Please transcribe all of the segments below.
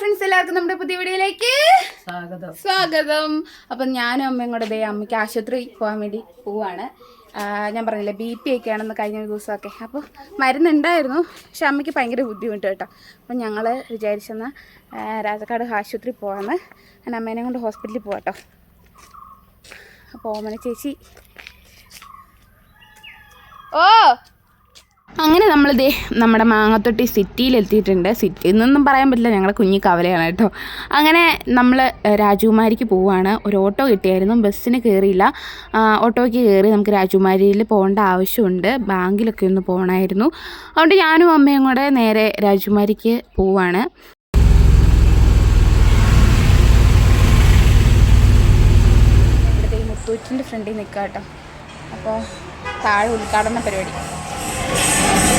Friends എല്ലാവർക്കും നമ്മുടെ പുതിയ വീഡിയോയിലേക്ക് സ്വാഗതം. സ്വാഗതം. അപ്പം ഞാനും അമ്മയും കൂടെ ദേ അമ്മയ്ക്ക് ആശുപത്രി പോകാൻ വേണ്ടി പോവാണ്. ഞാൻ പറഞ്ഞില്ലേ ബി പി ഒക്കെ ആണെന്ന് കഴിഞ്ഞ ദിവസമൊക്കെ. അപ്പോൾ മരുന്നുണ്ടായിരുന്നു പക്ഷെ അമ്മയ്ക്ക് ഭയങ്കര ബുദ്ധിമുട്ട് കേട്ടോ. അപ്പം ഞങ്ങൾ വിചാരിച്ചെന്ന രാജക്കാട് ആശുപത്രി പോകാമെന്ന് ഞാൻ അമ്മേനെ കൊണ്ട് ഹോസ്പിറ്റലിൽ പോകാം കേട്ടോ അപ്പോൾ ഓമന ചേച്ചി. ഓ അങ്ങനെ നമ്മൾ ദേ നമ്മുടെ മാങ്ങത്തൊട്ടി സിറ്റിയിൽ എത്തിയിട്ടുണ്ട് സിറ്റി എന്നൊന്നും പറയാൻ പറ്റില്ല. ഞങ്ങളെ കുഞ്ഞി കവലയാണ് കേട്ടോ. അങ്ങനെ നമ്മൾ രാജകുമാരിക്ക് പോവുകയാണ് ഒരു ഓട്ടോ കിട്ടിയായിരുന്നു. ബസ്സിന് കയറിയില്ല ഓട്ടോയ്ക്ക് കയറി നമുക്ക് രാജകുമാരിയിൽ പോകേണ്ട ആവശ്യമുണ്ട്. ബാങ്കിലൊക്കെ ഒന്ന് പോകണമായിരുന്നു. അതുകൊണ്ട് ഞാനും അമ്മയും കൂടെ നേരെ രാജകുമാരിക്ക് പോവാണ്. മുത്തൂറ്റിന്റെ ഫ്രണ്ടിൽ നിൽക്കാം കേട്ടോ അപ്പോൾ താഴെ ഉദ്ഘാടന പരിപാടി.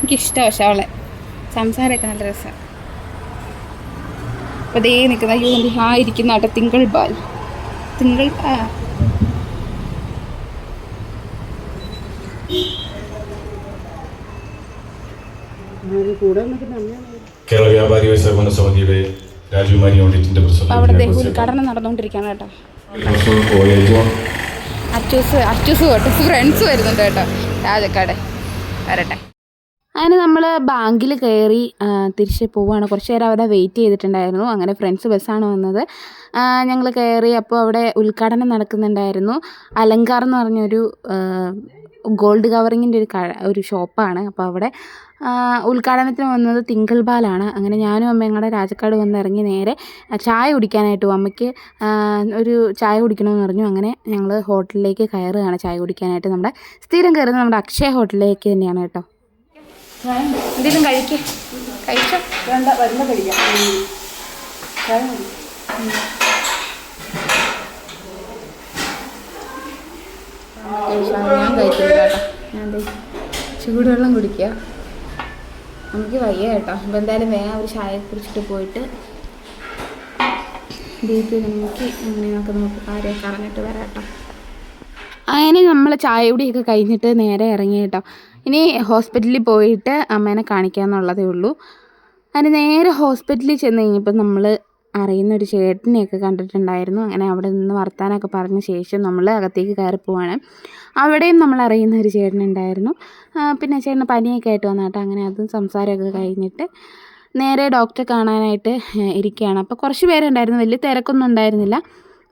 എനിക്കിഷ്ടമാണ് പക്ഷെ അവളെ. സംസാരമൊക്കെ നല്ല രസമാണ് അപ്പോൾ ദേ നിൽക്കുന്ന അയ്യോ എന്ത് ഹാ ഇരിക്കുന്ന ആട്ടെ തിങ്കൾ ബാൽ തിങ്കൾ ആ കേരള വ്യാപാരി വ്യവസായ സമിതിയുടെ രാജകുമാരി അവിടെ ഉദ്ഘാടനം നടന്നുകൊണ്ടിരിക്കുകയാണ് കേട്ടോ. അച്ചൂസ് അച്ചൂസ് കേട്ടോ ഫ്രണ്ട്സ് വരുന്നുണ്ട് കേട്ടോ. രാജക്കാട്. വരട്ടെ. അങ്ങനെ നമ്മൾ ബാങ്കിൽ കയറി തിരിച്ച് പോവുകയാണ് കുറച്ച് നേരം അവിടെ വെയിറ്റ് ചെയ്തിട്ടുണ്ടായിരുന്നു. അങ്ങനെ ഫ്രണ്ട്സ് ബസ്സാണ് വന്നത്. ഞങ്ങൾ കയറി അപ്പോൾ അവിടെ ഉദ്ഘാടനം നടക്കുന്നുണ്ടായിരുന്നു. അലങ്കാർ എന്ന് പറഞ്ഞൊരു ഗോൾഡ് കവറിങ്ങിന്റെ ഒരു ഒരു ഷോപ്പാണ് അപ്പോൾ അവിടെ ഉദ്ഘാടനത്തിന് വന്നത് തിങ്കൾ ബാലാണ് അങ്ങനെ ഞാനും അമ്മയും കൂടെ രാജക്കാട് വന്ന് ഇറങ്ങി നേരെ ചായ കുടിക്കാനായിട്ട് അമ്മയ്ക്ക് ഒരു ചായ കുടിക്കണമെന്ന് പറഞ്ഞു. അങ്ങനെ ഞങ്ങൾ ഹോട്ടലിലേക്ക് കയറുകയാണ് ചായ കുടിക്കാനായിട്ട്. നമ്മുടെ സ്ഥിരം കയറുന്നത് നമ്മുടെ അക്ഷയ ഹോട്ടലിലേക്ക് തന്നെയാണ് കേട്ടോ. എന്തെങ്കിലും കഴിക്കേ. കഴിച്ചോ? വേണ്ട വരുന്ന കഴിക്കാം. ഞാൻ കഴിക്കില്ല കേട്ടോ. ഞാൻ ദേ ചൂടുവെള്ളം കുടിക്കുക. നമുക്ക് വയ്യ കേട്ടോ. അപ്പം എന്തായാലും വേഗം ഒരു ചായ കുടിച്ചിട്ട് പോയിട്ട് പി നോക്കി അങ്ങനെയൊക്കെ നമുക്ക് കാര്യമൊക്കെ അറിഞ്ഞിട്ട് വരാം കേട്ടോ. അങ്ങനെ നമ്മൾ ചായ കൂടിയൊക്കെ കഴിഞ്ഞിട്ട് നേരെ ഇറങ്ങി കേട്ടോ. ഇനി ഹോസ്പിറ്റലിൽ പോയിട്ട് അമ്മേനെ കാണിക്കാമെന്നുള്ളതേ ഉള്ളൂ. അതിന് നേരെ ഹോസ്പിറ്റലിൽ ചെന്ന് കഴിഞ്ഞപ്പോൾ നമ്മൾ അറിയുന്ന ഒരു ചേട്ടനെയൊക്കെ കണ്ടിട്ടുണ്ടായിരുന്നു. അങ്ങനെ അവിടെ നിന്ന് വർത്താനമൊക്കെ പറഞ്ഞ ശേഷം നമ്മൾ അകത്തേക്ക് കയറി പോവാണ്. അവിടെയും നമ്മൾ അറിയുന്ന ഒരു ചേട്ടനുണ്ടായിരുന്നു. പിന്നെ ചേട്ടന് പനിയൊക്കെ ആയിട്ട് വന്നാട്ടോ അങ്ങനെ അതും സംസാരമൊക്കെ കഴിഞ്ഞിട്ട് നേരെ ഡോക്ടറെ കാണാനായിട്ട് ഇരിക്കുകയാണ്. അപ്പോൾ കുറച്ച് പേരുണ്ടായിരുന്നു. വലിയ തിരക്കൊന്നും ഉണ്ടായിരുന്നില്ല.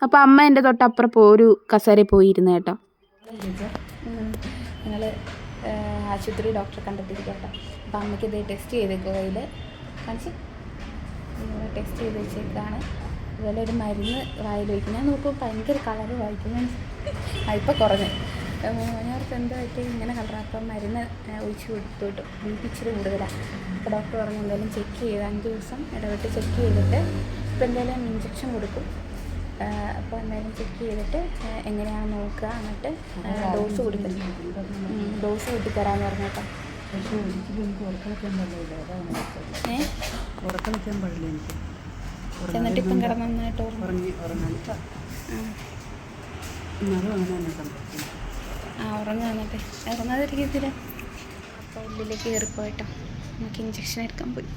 അപ്പോൾ അമ്മ എന്റെ തൊട്ടപ്പുറം ഒരു കസേരയിൽ പോയിരുന്നു കേട്ടോ. ആശുപത്രി ഡോക്ടറെ കണ്ടെത്തിയിരിക്കട്ടെ അപ്പം അമ്മയ്ക്ക് ഇത് ടെസ്റ്റ് ചെയ്തേക്കോ കയ്യിൽ കാണിച്ച്. ടെസ്റ്റ് ചെയ്ത് വെച്ചേക്കാണ്. അതുപോലെ ഒരു മരുന്ന് വായിൽ വയ്ക്കും. ഞാൻ നോക്കും ഭയങ്കര കളറ് വായിക്കും. ഞാൻ ഇപ്പോൾ കുറഞ്ഞ്. ഞാനടുത്ത് എന്താ പറ്റി ഇങ്ങനെ കളറാണ് അപ്പം മരുന്ന് ഒഴിച്ച് കൊടുത്തു കിട്ടും ഇച്ചിരി കൂടുതലാണ് അപ്പോൾ ഡോക്ടർ പറഞ്ഞു എന്തായാലും ചെക്ക് ചെയ്ത് അഞ്ച് ദിവസം ഇടവിട്ട് ചെക്ക് ചെയ്തിട്ട് ഇപ്പം എന്തായാലും ഇഞ്ചക്ഷൻ കൊടുക്കും. അപ്പോൾ എന്തായാലും ചെക്ക് ചെയ്തിട്ട് എങ്ങനെയാണ് നോക്കുക എന്നിട്ട് ഡോസ് കൊടുക്കും. ഡോസ് കൂട്ടിത്തരാമെന്ന് പറഞ്ഞേക്കാം. കേട്ടോ പക്ഷേ ഒരിക്കലും എനിക്ക് ഉറക്കളക്കാൻ പാടില്ല. അതാണ് പ്രശ്നം. ഉറക്കളക്കാൻ പാടില്ല എനിക്ക്. എന്നിട്ട് ഇപ്പം ഉറങ്ങി. എന്നാലും അങ്ങനെ ആ എന്നിട്ട്. അപ്പോൾ ഉള്ളിലേക്ക് കയറിപ്പോയിട്ടോ. നമുക്ക് ഇഞ്ചക്ഷൻ എടുക്കാൻ പോയി.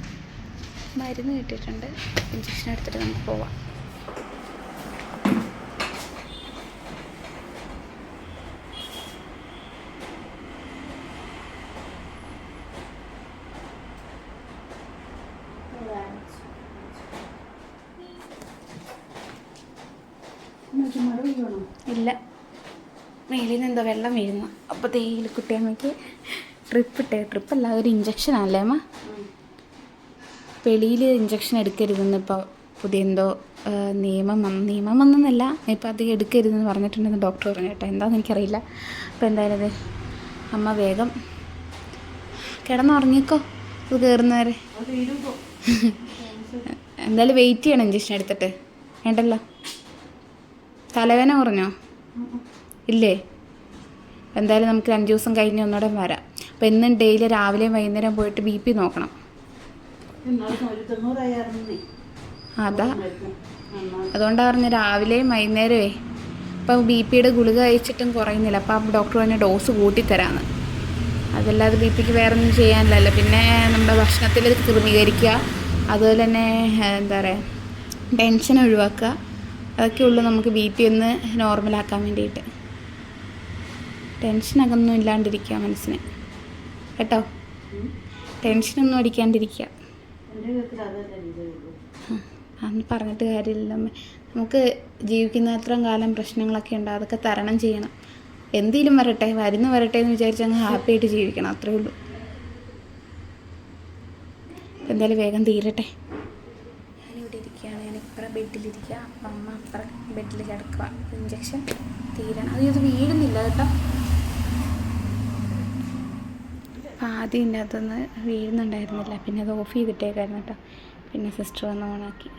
മരുന്ന് കിട്ടിയിട്ടുണ്ട്. ഇഞ്ചക്ഷൻ എടുത്തിട്ട് നമുക്ക് പോവാം. ഇല്ല. മേലിൽ നിന്ന് എന്തോ വെള്ളം വീഴുന്നു. അപ്പോൾ തേയില കുട്ടിയമ്മയ്ക്ക് ട്രിപ്പ് ഇട്ടേ. അല്ല ഒരു ഇഞ്ചക്ഷൻ അല്ലേ അമ്മ? വെളിയിൽ ഇഞ്ചക്ഷൻ എടുക്കരുതെന്ന് ഇപ്പോൾ പുതിയ എന്തോ നിയമം വന്ന് നിയമം വന്നെന്നല്ല ഇപ്പം അത് എടുക്കരുതെന്ന് പറഞ്ഞിട്ടുണ്ടെന്ന് ഡോക്ടർ പറഞ്ഞു കേട്ടോ. എന്താണെന്ന് എനിക്കറിയില്ല. അപ്പോൾ എന്തായാലും അത് അമ്മ വേഗം കിടന്നുറങ്ങിക്കോ. ഇത് കയറുന്നവരെ എന്തായാലും വെയിറ്റ് ചെയ്യണം ഇഞ്ചക്ഷൻ എടുത്തിട്ട്. വേണ്ടല്ലോ. തലവേന കുറഞ്ഞോ? ഇല്ലേ? എന്തായാലും നമുക്ക് രണ്ട് ദിവസം കഴിഞ്ഞ് ഒന്നുകൂടെ വരാം. അപ്പോൾ എന്നും ഡെയിലി രാവിലെയും വൈകുന്നേരം പോയിട്ട് ബി പി നോക്കണം. അതാ. അതുകൊണ്ടാണ് പറഞ്ഞ രാവിലെയും വൈകുന്നേരമേ ഇപ്പം ബി പിയുടെ ഗുളിക കഴിച്ചിട്ടും കുറയുന്നില്ല. അപ്പം ഡോക്ടർ പറഞ്ഞ ഡോസ് കൂട്ടിത്തരാന്ന്. അതല്ലാതെ ബി പിക്ക് വേറെ ഒന്നും ചെയ്യാനില്ലല്ലോ. പിന്നെ നമ്മുടെ ഭക്ഷണത്തിൽ ക്രമീകരിക്കുക. അതുപോലെ തന്നെ എന്താ പറയുക ടെൻഷൻ ഒഴിവാക്കുക. അതൊക്കെ ഉള്ളൂ നമുക്ക് ബി പി ഒന്ന് നോർമലാക്കാൻ വേണ്ടിയിട്ട്. ടെൻഷനൊക്കെ ഒന്നും ഇല്ലാണ്ടിരിക്കുക മനസ്സിന്. കേട്ടോ? ടെൻഷനൊന്നും അടിക്കാണ്ടിരിക്കുക. അന്ന് പറഞ്ഞിട്ട് കാര്യമില്ല. നമുക്ക് ജീവിക്കുന്ന അത്രയും കാലം പ്രശ്നങ്ങളൊക്കെ ഉണ്ട്. അതൊക്കെ തരണം ചെയ്യണം. എന്തെങ്കിലും വരട്ടെ വരുന്ന വരട്ടെ എന്ന് വിചാരിച്ച് അങ്ങ് ഹാപ്പി ആയിട്ട് ജീവിക്കണം. അത്രേ ഉള്ളൂ. എന്തായാലും വേഗം തീരട്ടെ. ഇരിക്കുകയാണ്. ഞാൻ ഇപ്പുറം ബെഡിലിരിക്കുക. അമ്മ അപ്പുറം ബെഡിൽ കിടക്കുക. ഇഞ്ചക്ഷൻ തീരണം അത് ഇത് വീഴുന്നില്ല കേട്ടോ. ആദ്യം ഇതിന്റെ അകത്തുനിന്ന് വീഴുന്നുണ്ടായിരുന്നില്ല. പിന്നെ അത് ഓഫ് ചെയ്തിട്ടേക്കായിരുന്നു കേട്ടോ. പിന്നെ സിസ്റ്റർ വന്ന് ഓണാക്കി.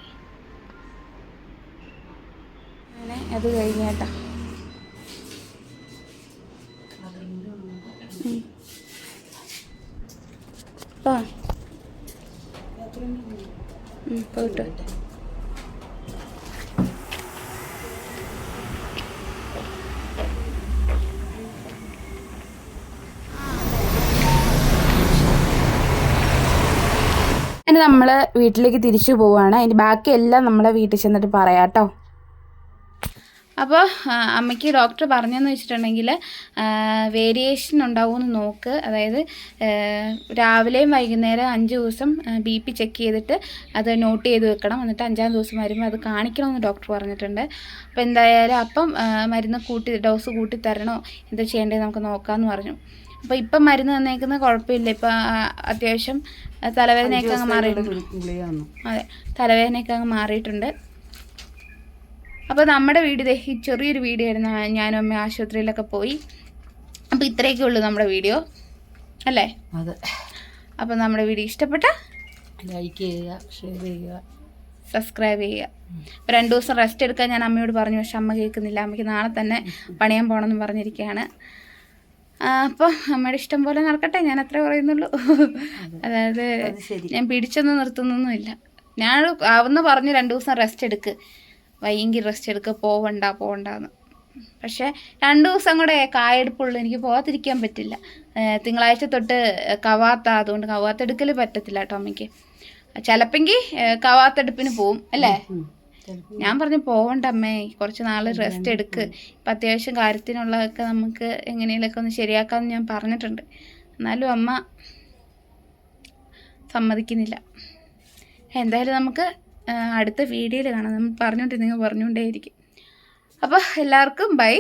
അങ്ങനെ അത് കഴിഞ്ഞ കേട്ടോ ഉം. പോ. ഉം, പോയിട്ട് ഇനി നമ്മൾ വീട്ടിലേക്ക് തിരിച്ചു പോവുകയാണ് അതിന്റെ ബാക്കിയെല്ലാം നമ്മളെ വീട്ടിൽ ചെന്നിട്ട് പറയാം കേട്ടോ. അപ്പോൾ അമ്മയ്ക്ക് ഡോക്ടർ പറഞ്ഞതെന്ന് വെച്ചിട്ടുണ്ടെങ്കിൽ വേരിയേഷൻ ഉണ്ടാവുമെന്ന് നോക്ക്. അതായത് രാവിലെയും വൈകുന്നേരം അഞ്ച് ദിവസം ബി പി ചെക്ക് ചെയ്തിട്ട് അത് നോട്ട് ചെയ്ത് വെക്കണം. എന്നിട്ട് അഞ്ചാം ദിവസം വരുമ്പോൾ അത് കാണിക്കണമെന്ന് ഡോക്ടർ പറഞ്ഞിട്ടുണ്ട്. അപ്പോൾ എന്തായാലും അപ്പം മരുന്ന് കൂട്ടി ഡോസ് കൂട്ടി തരണോ? എന്താ ചെയ്യേണ്ടത് നമുക്ക് നോക്കാമെന്ന് പറഞ്ഞു. അപ്പോൾ ഇപ്പം മരുന്ന് തന്നേക്കുന്നത് കുഴപ്പമില്ല. ഇപ്പം അത്യാവശ്യം തലവേദനയൊക്കെ അങ്ങ് മാറിയിട്ടുണ്ട്. അതെ തലവേദനയൊക്കെ അങ്ങ് മാറിയിട്ടുണ്ട്. അപ്പോൾ നമ്മുടെ വീട് ഈ ചെറിയൊരു വീഡിയോ ആയിരുന്നു ഞാനും അമ്മ ആശുപത്രിയിലൊക്കെ പോയി. അപ്പോൾ ഇത്രയൊക്കെ ഉള്ളൂ നമ്മുടെ വീഡിയോ. അല്ലേ? അതെ. അപ്പോൾ നമ്മുടെ വീഡിയോ ഇഷ്ടപ്പെട്ട ലൈക്ക് ചെയ്യുക ഷെയർ ചെയ്യുക. സബ്സ്ക്രൈബ് ചെയ്യുക. അപ്പോൾ രണ്ട് ദിവസം റെസ്റ്റ് എടുക്കാൻ ഞാൻ അമ്മയോട് പറഞ്ഞു പക്ഷെ അമ്മ കേൾക്കുന്നില്ല. അമ്മയ്ക്ക് നാളെ തന്നെ പണിയാൻ പോകണമെന്ന് പറഞ്ഞിരിക്കുകയാണ്. അപ്പോൾ അമ്മയുടെ ഇഷ്ടം പോലെ നടക്കട്ടെ ഞാൻ അത്ര പറയുന്നുള്ളൂ. അതായത് ഞാൻ പിടിച്ചൊന്നും നിർത്തുന്നൊന്നുമില്ല. ഞാൻ അവന്ന് പറഞ്ഞു രണ്ടു ദിവസം റെസ്റ്റ് എടുക്ക്. വൈകി റെസ്റ്റ് എടുക്ക് പോവണ്ട പോവണ്ടെന്ന്. പക്ഷെ രണ്ടു ദിവസം കൂടെ കായെടുപ്പുള്ളൂ. എനിക്ക് പോകാതിരിക്കാൻ പറ്റില്ല. തിങ്കളാഴ്ച തൊട്ട് കവാത്ത അതുകൊണ്ട് കവാത്തെടുക്കൽ പറ്റത്തില്ല കേട്ടോ അമ്മയ്ക്ക്. ചിലപ്പെങ്കിൽ കവാത്തെടുപ്പിന് പോവും അല്ലേ? ഞാൻ പറഞ്ഞു പോവണ്ട അമ്മേ കുറച്ച് നാൾ റെസ്റ്റ് എടുക്ക്. ഇപ്പം അത്യാവശ്യം കാര്യത്തിനുള്ളതൊക്കെ നമുക്ക് എങ്ങനെയൊക്കെ ഒന്ന് ശരിയാക്കാമെന്ന് ഞാൻ പറഞ്ഞിട്ടുണ്ട്. എന്നാലും അമ്മ സമ്മതിക്കുന്നില്ല. എന്തായാലും നമുക്ക് അടുത്ത വീഡിയോയിൽ കാണാം. നമ്മൾ പറഞ്ഞുകൊണ്ടിരുന്നെങ്കിൽ പറഞ്ഞുകൊണ്ടേയിരിക്കും. അപ്പോൾ എല്ലാവർക്കും ബൈ.